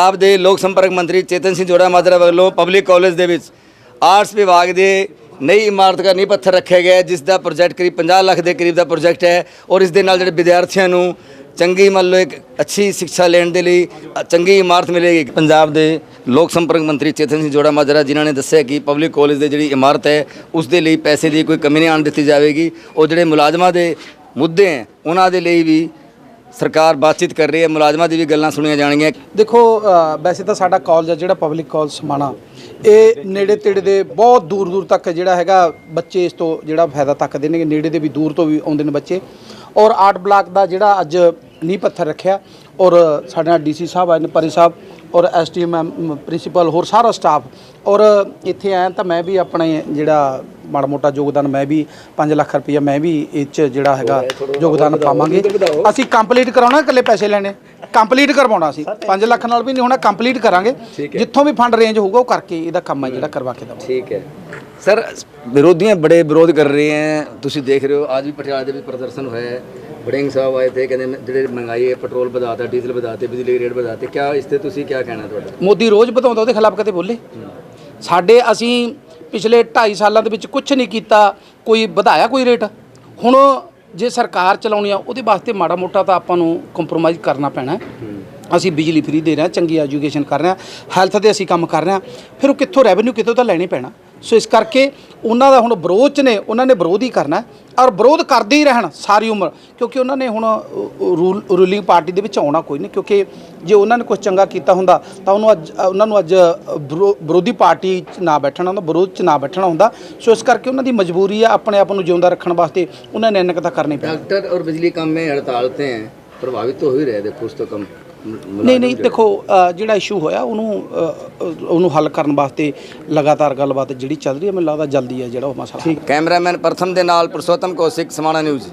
ਆਪ ਦੇ ਲੋਕ ਸੰਪਰਕ ਮੰਤਰੀ ਚੇਤਨ ਸਿੰਘ ਜੋੜਾ ਮਾਜਰਾ ਵੱਲੋਂ ਪਬਲਿਕ ਕਾਲਜ ਦੇ ਵਿੱਚ ਆਰਟਸ ਵਿਭਾਗ ਦੇ ਨਈ ਇਮਾਰਤ ਦਾ ਨੀਂਹ ਪੱਥਰ ਰੱਖਿਆ ਗਿਆ ਜਿਸ ਦਾ ਪ੍ਰੋਜੈਕਟ ਕਰੀਬ 50 ਲੱਖ ਦੇ ਕਰੀਬ ਦਾ ਪ੍ਰੋਜੈਕਟ ਹੈ ਔਰ ਇਸ ਦੇ ਨਾਲ ਜਿਹੜੇ ਵਿਦਿਆਰਥੀਆਂ ਨੂੰ ਚੰਗੀ ਮੰਨ ਲਓ ਇੱਕ ਅੱਛੀ ਸਿੱਖਿਆ ਲੈਣ ਦੇ ਲਈ ਚੰਗੀ ਇਮਾਰਤ ਮਿਲੇਗੀ। ਪੰਜਾਬ ਦੇ ਲੋਕ ਸੰਪਰਕ ਮੰਤਰੀ ਚੇਤਨ ਸਿੰਘ ਜੋੜਾ ਮਾਜਰਾ ਜਿਨ੍ਹਾਂ ਨੇ ਦੱਸਿਆ ਕਿ ਪਬਲਿਕ ਕਾਲਜ ਦੇ ਜਿਹੜੀ ਇਮਾਰਤ ਹੈ, ਉਸ ਦੇ ਲਈ ਪੈਸੇ ਦੀ ਕੋਈ ਕਮੀ ਨਹੀਂ ਆਉਣ ਦਿੱਤੀ ਜਾਵੇਗੀ। ਔਰ ਜਿਹੜੇ ਮੁਲਾਜ਼ਮਾਂ ਦੇ ਮੁੱਦੇ ਹੈ, ਉਹਨਾਂ ਦੇ ਲਈ ਵੀ ਸਰਕਾਰ ਬਾਤਚੀਤ ਕਰ ਰਹੀ ਹੈ, ਮੁਲਾਜ਼ਮਾਂ ਦੀ ਵੀ ਗੱਲਾਂ ਸੁਣੀਆਂ ਜਾਣਗੀਆਂ। ਦੇਖੋ ਵੈਸੇ ਤਾਂ ਸਾਡਾ ਕਾਲਜ ਆ ਜਿਹੜਾ ਪਬਲਿਕ ਕਾਲਜ ਸਮਾਣਾ, ਇਹ ਨੇੜੇ ਤੇੜੇ ਦੇ ਬਹੁਤ ਦੂਰ ਦੂਰ ਤੱਕ ਜਿਹੜਾ ਹੈਗਾ, ਬੱਚੇ ਇਸ ਤੋਂ ਜਿਹੜਾ ਫਾਇਦਾ ਤੱਕਦੇ ਨੇ ਨੇੜੇ ਦੇ ਵੀ ਦੂਰ ਤੋਂ ਵੀ ਆਉਂਦੇ ਨੇ ਬੱਚੇ। ਔਰ ਆਰਟ ਬਲਾਕ ਦਾ ਜਿਹੜਾ ਅੱਜ ਨੀਂਹ ਪੱਥਰ ਰੱਖਿਆ, ਔਰ ਸਾਡੇ ਨਾਲ ਡੀਸੀ ਸਾਹਿਬ ਆਏ ਨੇ, ਪਰੀ ਸਾਹਿਬ, ਔਰ ਐਸਟੀਐਮ ਪ੍ਰਿੰਸੀਪਲ ਹੋਰ ਸਾਰਾ ਸਟਾਫ ਔਰ ਇੱਥੇ ਆਇਆ ਤਾਂ ਮੈਂ ਵੀ ਆਪਣੇ ਜਿਹੜਾ ਮਾੜਾ ਮੋਟਾ ਯੋਗਦਾਨ ਮੈਂ ਵੀ 5 ਲੱਖ ਰੁਪਈਆ ਮੈਂ ਵੀ ਇਹ 'ਚ ਜਿਹੜਾ ਹੈਗਾ ਯੋਗਦਾਨ ਪਾਵਾਂਗੇ। ਅਸੀਂ ਕੰਪਲੀਟ ਕਰਾਉਣਾ ਇਕੱਲੇ ਪੈਸੇ ਲੈਣੇ। ਕੰਪਲੀਟ ਕਰਵਾਉਣਾ ਸੀ 5 ਲੱਖ ਨਾਲ ਵੀ ਨਹੀਂ ਹੋਣਾ ਕੰਪਲੀਟ ਕਰਾਂਗੇ। ਜਿੱਥੋਂ ਵੀ ਫੰਡ ਰੇਂਜ ਹੋਊਗਾ ਉਹ ਕਰਕੇ ਇਹਦਾ ਕੰਮ ਹੈ ਜਿਹੜਾ ਕਰਵਾ ਕੇ ਦਵਾਂਗੇ। ਠੀਕ ਹੈ। ਸਰ ਵਿਰੋਧੀਆਂ ਬੜੇ ਵਿਰੋਧ ਕਰ ਰਹੇ ਹੈ। ਤੁਸੀਂ ਦੇਖ ਰਹੇ ਹੋ ਅੱਜ ਵੀ ਪਟਿਆਲਾ ਦੇ ਵਿੱਚ ਪ੍ਰਦਰਸ਼ਨ ਹੋਇਆ ਹੈ। ਵੜਿੰਗ ਸਾਹਿਬ ਆਏ ਥੇ ਕਹਿੰਦੇ ਜਿਹੜੇ ਮਹਿੰਗਾਈ ਹੈ ਪੈਟਰੋਲ ਵਧਾਤਾ ਡੀਜ਼ਲ ਵਧਾਤੇ ਬਿਜਲੀ ਰੇਟ ਵਧਾਤੇ। ਕਿਆ ਇਸ ਤੇ ਤੁਸੀਂ ਕਿਆ ਕਹਿਣਾ ਤੁਹਾਡਾ? ਮੋਦੀ ਰੋਜ਼ ਵਧਾਉਂਦਾ ਉਹਦੇ ਖਿਲਾਫ ਕਦੇ ਬੋਲੇ? ਸਾਡੇ ਅਸੀਂ ਪਿਛਲੇ 2.5 ਸਾਲਾਂ ਦੇ ਵਿੱਚ ਕੁਝ ਨਹੀਂ ਕੀਤਾ ਕੋਈ ਵਧਾਇਆ ਕੋਈ ਰੇਟ? ਹੁਣ ਜੇ ਸਰਕਾਰ ਚਲਾਉਣੀ ਆ ਉਹਦੇ ਵਾਸਤੇ ਮਾੜਾ ਮੋਟਾ ਤਾਂ ਆਪਾਂ ਨੂੰ ਕੰਪਰੋਮਾਈਜ਼ ਕਰਨਾ ਪੈਣਾ। ਅਸੀਂ ਬਿਜਲੀ ਫ੍ਰੀ ਦੇ ਰਹੇ ਹਾਂ ਚੰਗੀ ਐਜੂਕੇਸ਼ਨ ਕਰ ਰਹੇ ਹਾਂ ਹੈਲਥ ਦੇ ਅਸੀਂ ਕੰਮ ਕਰ ਰਹੇ ਹਾਂ ਫਿਰ ਉਹ ਕਿੱਥੋਂ ਰੈਵਨਿਊ ਕਿੱਥੋਂ ਤਾਂ ਲੈਣੇ ਪੈਣਾ। ਸੋ ਇਸ ਕਰਕੇ ਉਹਨਾਂ ਦਾ ਹੁਣ ਵਿਰੋਧ ਚ ਨੇ, ਉਹਨਾਂ ਨੇ ਵਿਰੋਧ ਹੀ ਕਰਨਾ ਔਰ ਵਿਰੋਧ ਕਰਦੇ ਹੀ ਰਹਿਣ ਸਾਰੀ ਉਮਰ, ਕਿਉਂਕਿ ਉਹਨਾਂ ਨੇ ਹੁਣ ਰੂਲ, ਰੂਲਿੰਗ ਪਾਰਟੀ ਦੇ ਵਿੱਚ ਆਉਣਾ ਕੋਈ ਨਹੀਂ, ਕਿਉਂਕਿ ਜੇ ਉਹਨਾਂ ਨੇ ਕੁਝ ਚੰਗਾ ਕੀਤਾ ਹੁੰਦਾ ਤਾਂ ਉਹਨੂੰ ਅੱਜ, ਉਹਨਾਂ ਨੂੰ ਅੱਜ ਵਿਰੋਧੀ ਪਾਰਟੀ 'ਚ ਨਾ ਬੈਠਣਾ ਹੁੰਦਾ, ਵਿਰੋਧ 'ਚ ਨਾ ਬੈਠਣਾ ਹੁੰਦਾ, ਸੋ ਇਸ ਕਰਕੇ ਉਹਨਾਂ ਦੀ ਮਜਬੂਰੀ ਆ ਆਪਣੇ ਆਪ ਨੂੰ ਜਿਉਂਦਾ ਰੱਖਣ ਵਾਸਤੇ, ਉਹਨਾਂ ਨੇ ਅਨਕਤਾ ਕਰਨੀ ਪਈ ਡਾਕਟਰ ਔਰ ਬਿਜਲੀ ਕੰਮ ਮੇ ਹੜਤਾਲਤੇ ਹੈ, ਪ੍ਰਭਾਵਿਤ ਹੋ ਹੀ ਰਹੇ, ਦੇਖੋ ਉਸ ਤੋਂ ਕੰਮ। ਨਹੀਂ ਨਹੀਂ ਦੇਖੋ ਜਿਹੜਾ ਇਸ਼ੂ ਹੋਇਆ ਉਹਨੂੰ ਉਹਨੂੰ ਹੱਲ ਕਰਨ ਵਾਸਤੇ ਲਗਾਤਾਰ ਗੱਲਬਾਤ ਜਿਹੜੀ ਚੱਲ ਰਹੀ ਹੈ ਮੈਨੂੰ ਲੱਗਦਾ ਜਲਦੀ ਹੈ ਜਿਹੜਾ ਉਹ ਮਸਲਾ ਕੈਮਰਾਮੈਨ ਪ੍ਰਥਮ ਦੇ ਨਾਲ ਪੁਰਸ਼ੋਤਮ ਕੌਸ਼ਿਕ ਸਮਾਣਾ ਨਿਊਜ਼।